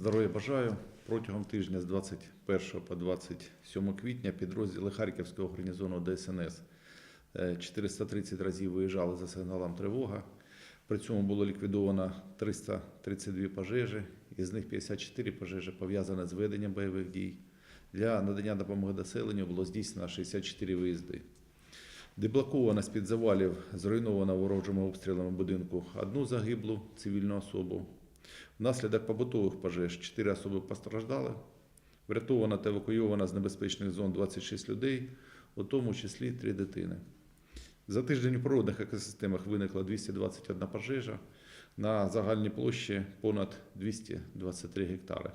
Здоров'я бажаю. Протягом тижня з 21 по 27 квітня підрозділи Харківського гарнізону ДСНС е, 430 разів виїжджали за сигналом тривога. При цьому було ліквідовано 332 пожежі, із них 54 пожежі пов'язані з веденням бойових дій. Для надання допомоги населенню було здійснено 64 виїзди. Деблоковано з-під завалів зруйновано ворожими обстрілами будинку одну загиблу цивільну особу. Внаслідок побутових пожеж 4 особи постраждали. Врятовано та евакуйовано з небезпечних зон 26 людей, у тому числі 3 дитини. За тиждень у природних екосистемах виникла 221 пожежа на загальній площі понад 223 гектари.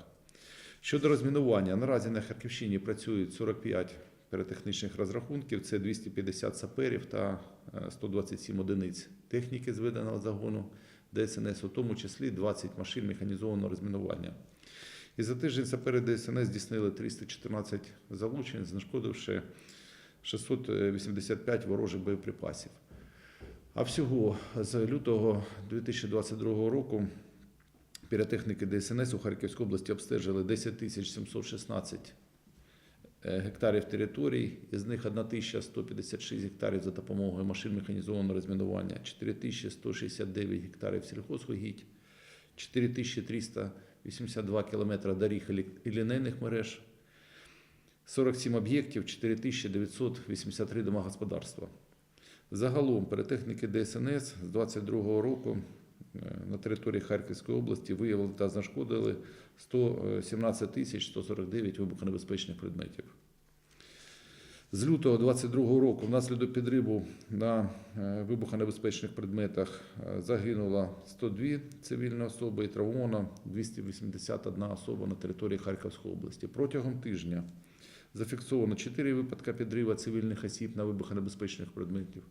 Щодо розмінування, наразі на Харківщині працюють 45 піротехнічних розрахунків, це 250 саперів та е, 127 одиниць техніки зведеного загону ДСНС, у тому числі 20 машин механізованого розмінування. І за тиждень сапери ДСНС здійснили 314 залучень, знешкодивши 685 ворожих боєприпасів. А всього з лютого 2022 року піротехніки ДСНС у Харківській області обстежили 10 тисяч 716 е, гектарів територій, із них 1156 гектарів за допомогою машин механізованого розмінування, 4169 гектарів сільхозвугідь, 4382 кілометри доріг і лінейних мереж, 47 об'єктів, 4983 домогосподарства. Загалом перетехніки ДСНС з 2022 року е, на території Харківської області виявили та знешкодили 117 тисяч 149 вибухонебезпечних предметів. З лютого 2022 року внаслідок підриву на е, вибухонебезпечних предметах е, загинуло 102 цивільні особи і травмовано 281 особа на території Харківської області. Протягом тижня зафіксовано 4 випадки підриву цивільних осіб на вибухонебезпечних предметів,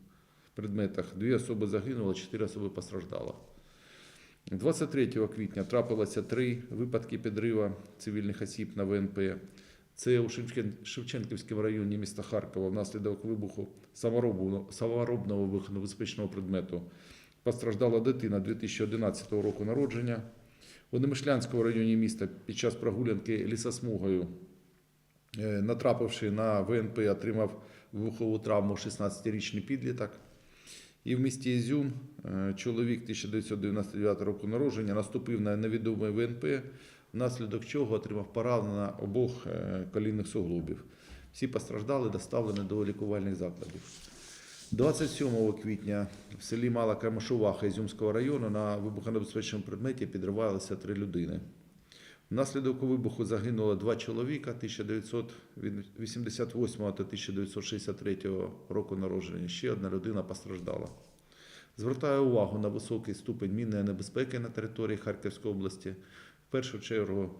предметах. Дві особи загинули, 4 особи постраждало. 23 квітня трапилося три випадки підриву цивільних осіб на ВНП. Це у Шевчен- Шевченківському районі міста Харкова внаслідок вибуху саморобного, саморобного вибухонебезпечного предмету. Постраждала дитина 2011 року народження. У Немишлянському районі міста під час прогулянки лісосмугою, е, натрапивши на ВНП, отримав вибухову травму 16-річний підліток. І в місті Ізюм е, чоловік 1999 року народження наступив на невідомий ВНП, внаслідок чого отримав поранення обох е, колінних суглобів. Всі постраждали, доставлені до лікувальних закладів. 27 квітня в селі Мала Крамашуваха Ізюмського району на вибухонебезпечному предметі підривалися три людини. Внаслідок вибуху загинуло два чоловіка 1988 та 1963 року народження. Ще одна людина постраждала. Звертаю увагу на високий ступень мінної небезпеки на території Харківської області. В першу чергу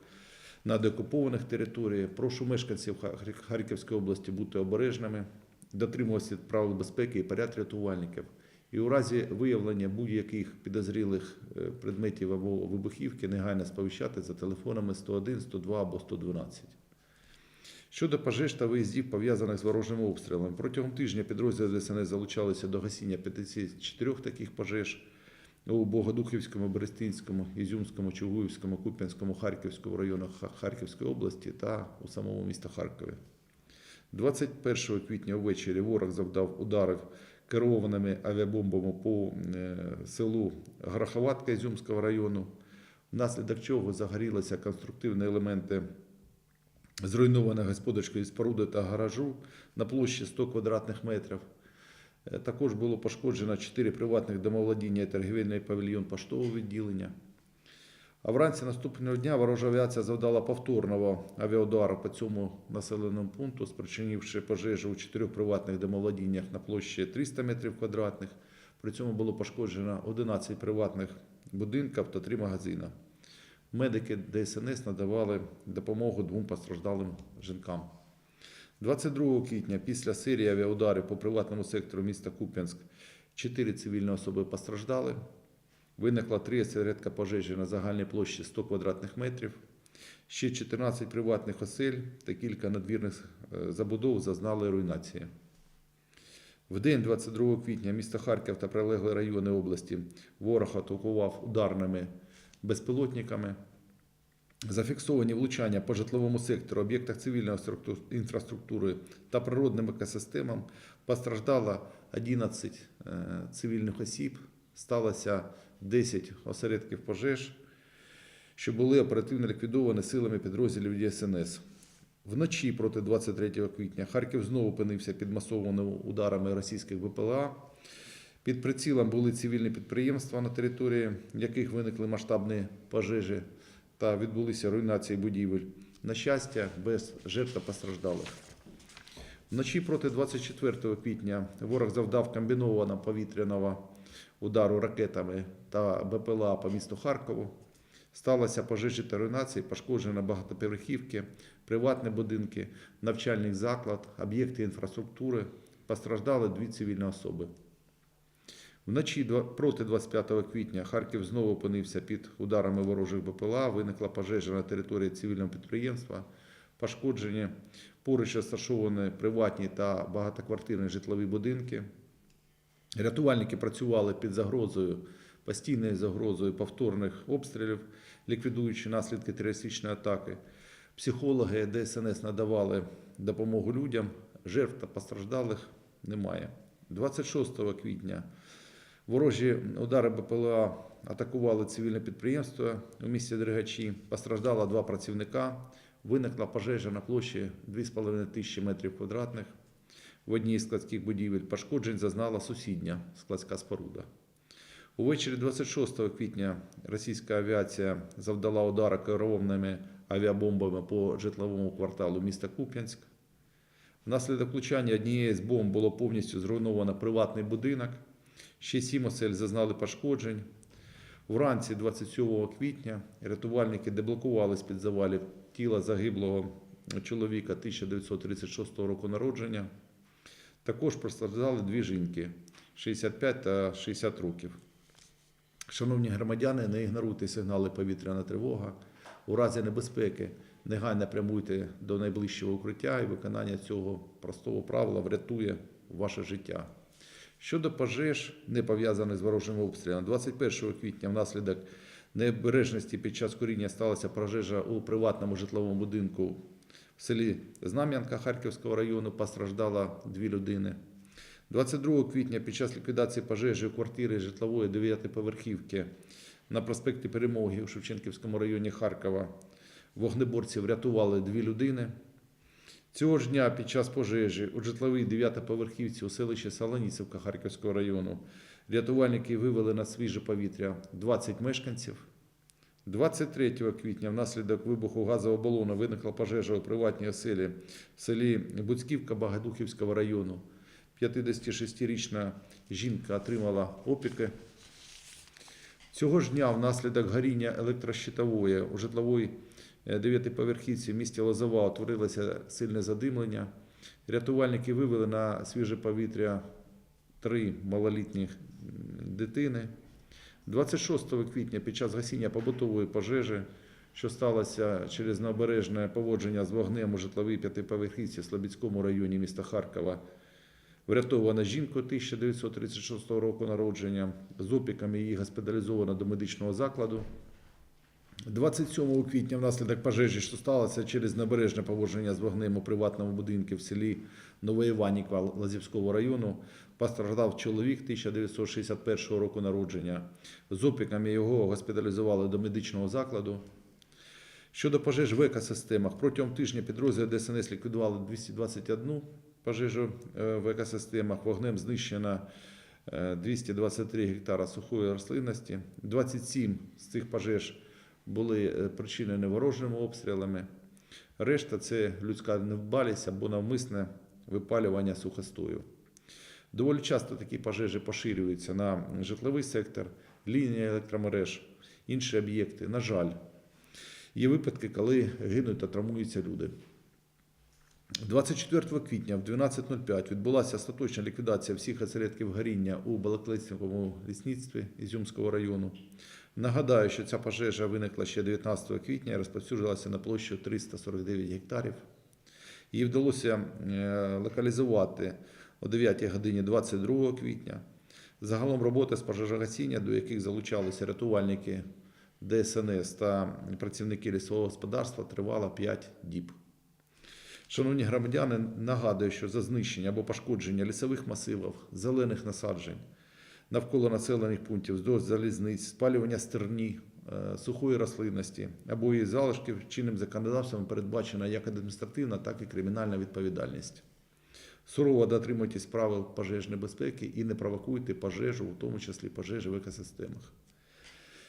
на деокупованих територіях. Прошу мешканців Харківської області бути обережними, дотримуватися правил безпеки і поряд рятувальників. І у разі виявлення будь-яких підозрілих е, предметів або вибухівки негайно сповіщати за телефонами 101, 102 або 112. Щодо пожеж та виїздів, пов'язаних з ворожими обстрілами, протягом тижня підрозділи ДСНС залучалися до гасіння 54 таких пожеж у Богодухівському, Берестинському, Ізюмському, Чугуївському, Куп'янському, Харківському районах Харківської області та у самому місті Харкові. 21 квітня ввечері ворог завдав ударів керованими авіабомбами по е, селу Граховатка Ізюмського району, внаслідок чого загорілися конструктивні елементи зруйнованої господарської споруди та гаражу на площі 100 квадратних метрів. Е, Також було пошкоджено 4 приватних домовладіння і торгівельний павільйон поштового відділення. А вранці наступного дня ворожа авіація завдала повторного авіаудару по цьому населеному пункту, спричинивши пожежу у чотирьох приватних домоволодіннях на площі 300 метрів квадратних. При цьому було пошкоджено 11 приватних будинків та 3 магазини. Медики ДСНС надавали допомогу двом постраждалим жінкам. 22 квітня після серії авіаударів по приватному сектору міста Куп'янськ 4 цивільні особи постраждали. Виникла три осередка пожежі на загальній площі 100 квадратних метрів. Ще 14 приватних осель та кілька надвірних е, забудов зазнали руйнації. В день 22 квітня місто Харків та прилеглі райони області ворог атакував ударними безпілотниками. Зафіксовані влучання по житловому сектору, об'єктах цивільної інфраструктури та природним екосистемам постраждало 11 е, цивільних осіб, сталося 10 осередків пожеж, що були оперативно ліквідовані силами підрозділів ДСНС. Вночі проти 23 квітня Харків знову опинився під масованими ударами російських ВПЛА. Під прицілом були цивільні підприємства, на території яких виникли масштабні пожежі та відбулися руйнації будівель. На щастя, без жертв постраждалих. Вночі проти 24 квітня ворог завдав комбінованого повітряного удару ракетами та БПЛА по місту Харкову. Сталося пожежі та руйнації, пошкоджено багатоповерхівки, приватні будинки, навчальний заклад, об'єкти інфраструктури. Постраждали дві цивільні особи. Вночі проти 25 квітня Харків знову опинився під ударами ворожих БПЛА. Виникла пожежа на території цивільного підприємства, пошкоджені поруч розташовані приватні та багатоквартирні житлові будинки. Рятувальники працювали під загрозою, постійною загрозою повторних обстрілів, ліквідуючи наслідки терористичної атаки. Психологи ДСНС надавали допомогу людям, жертв та постраждалих немає. 26 квітня ворожі удари БПЛА атакували цивільне підприємство у місті Дригачі. Постраждало два працівника. Виникла пожежа на площі 2,5 тисячі метрів квадратних. В одній з складських будівель пошкоджень зазнала сусідня складська споруда. Увечері 26 квітня російська авіація завдала удари керованими авіабомбами по житловому кварталу міста Куп'янськ. Внаслідок влучання однієї з бомб було повністю зруйновано приватний будинок. Ще сім осель зазнали пошкоджень. Вранці 27 квітня рятувальники деблокували з-під завалів тіла загиблого чоловіка 1936 року народження. Також постраждали дві жінки 65 та 60 років. Шановні громадяни, не ігноруйте сигнали повітряна тривога. У разі небезпеки негайно прямуйте до найближчого укриття і виконання цього простого правила врятує ваше життя. Щодо пожеж, не пов'язаних з ворожими обстрілами, 21 квітня внаслідок необережності під час куріння сталася пожежа у приватному житловому будинку в селі Знам'янка Харківського району. Постраждало дві людини. 22 квітня під час ліквідації пожежі у квартирі житлової 9-поверхівки на проспекті Перемоги у Шевченківському районі Харкова вогнеборці врятували дві людини. Цього ж дня під час пожежі у житловій 9-поверхівці у селищі Солоніцевка Харківського району рятувальники вивели на свіже повітря 20 мешканців. 23 квітня внаслідок вибуху газового балону виникла пожежа у приватній оселі в селі Буцьківка Багадухівського району. 56-річна жінка отримала опіки. Цього ж дня внаслідок горіння електрощитової у житловій е, дев'ятиповерхівці в місті Лозова утворилося сильне задимлення. Рятувальники вивели на свіже повітря три малолітніх дитини. 26 квітня під час гасіння побутової пожежі, що сталося через необережне поводження з вогнем у житловій п'ятиповерхівці в Слобідському районі міста Харкова, Врятована жінка 1936 року народження. З опіками її госпіталізовано до медичного закладу. 27 квітня внаслідок пожежі, що сталося через небережне поводження з вогнем у приватному будинку в селі Новоіванівка Лазівського району, постраждав чоловік 1961 року народження. З опіками його госпіталізували до медичного закладу. Щодо пожеж в екосистемах, протягом тижня підрозділи ДСНС ліквідували 221 пожежу е, в екосистемах. Вогнем знищено е, 223 гектара сухої рослинності. 27 з цих пожеж були е, причинені ворожими обстрілами. Решта це людська невбалість або навмисне випалювання сухостою. Доволі часто такі пожежі поширюються на житловий сектор, лінії електромереж, інші об'єкти. На жаль, є випадки, коли гинуть та травмуються люди. 24 квітня в 12.05 відбулася остаточна ліквідація всіх осередків горіння у Балаклицькому лісництві Ізюмського району. Нагадаю, що ця пожежа виникла ще 19 квітня і розповсюджилася на площу 349 гектарів. Її вдалося е, локалізувати о 9 годині 22 квітня. Загалом роботи з пожежогасіння, до яких залучалися рятувальники ДСНС та працівники лісового господарства тривала 5 діб. Шановні громадяни, нагадую, що за знищення або пошкодження лісових масивів, зелених насаджень навколо населених пунктів, вздовж залізниць, спалювання стерні, е, сухої рослинності або її залишків чинним законодавством передбачена як адміністративна, так і кримінальна відповідальність. Сурово дотримуйтесь правил пожежної безпеки і не провокуйте пожежу, в тому числі пожежі в екосистемах.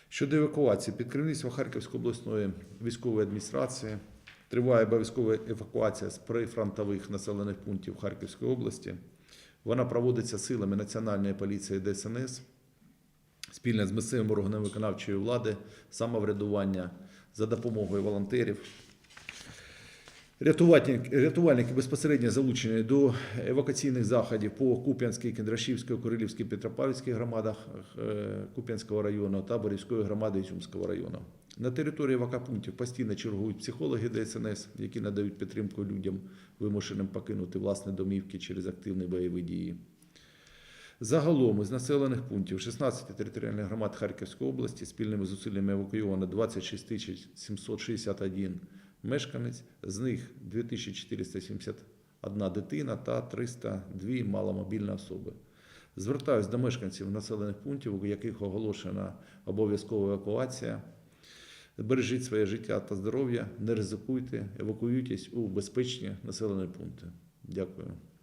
Щодо евакуації, під керівництвом Харківської обласної військової адміністрації триває обов'язкова евакуація з прифронтових населених пунктів Харківської області. Вона проводиться силами Національної поліції ДСНС спільно з місцевими органами виконавчої влади, самоврядування за допомогою волонтерів. Рятувальники, рятувальники безпосередньо залучені до евакуаційних заходів по Куп'янській, Кіндрашівській, Курилівській, Петропавлівській громадах е, Куп'янського району та Борівської громади Ізюмського району. На території евакопунктів постійно чергують психологи ДСНС, які надають підтримку людям, вимушеним покинути власні домівки через активні бойові дії. Загалом із населених пунктів 16 територіальних громад Харківської області спільними зусиллями евакуйовано 26 тисяч 761 мешканець, з них 2471 дитина та 302 маломобільні особи. Звертаюсь до мешканців населених пунктів, у яких оголошена обов'язкова евакуація. Бережіть своє життя та здоров'я, не ризикуйте, евакуюйтесь у безпечні населені пункти. Дякую.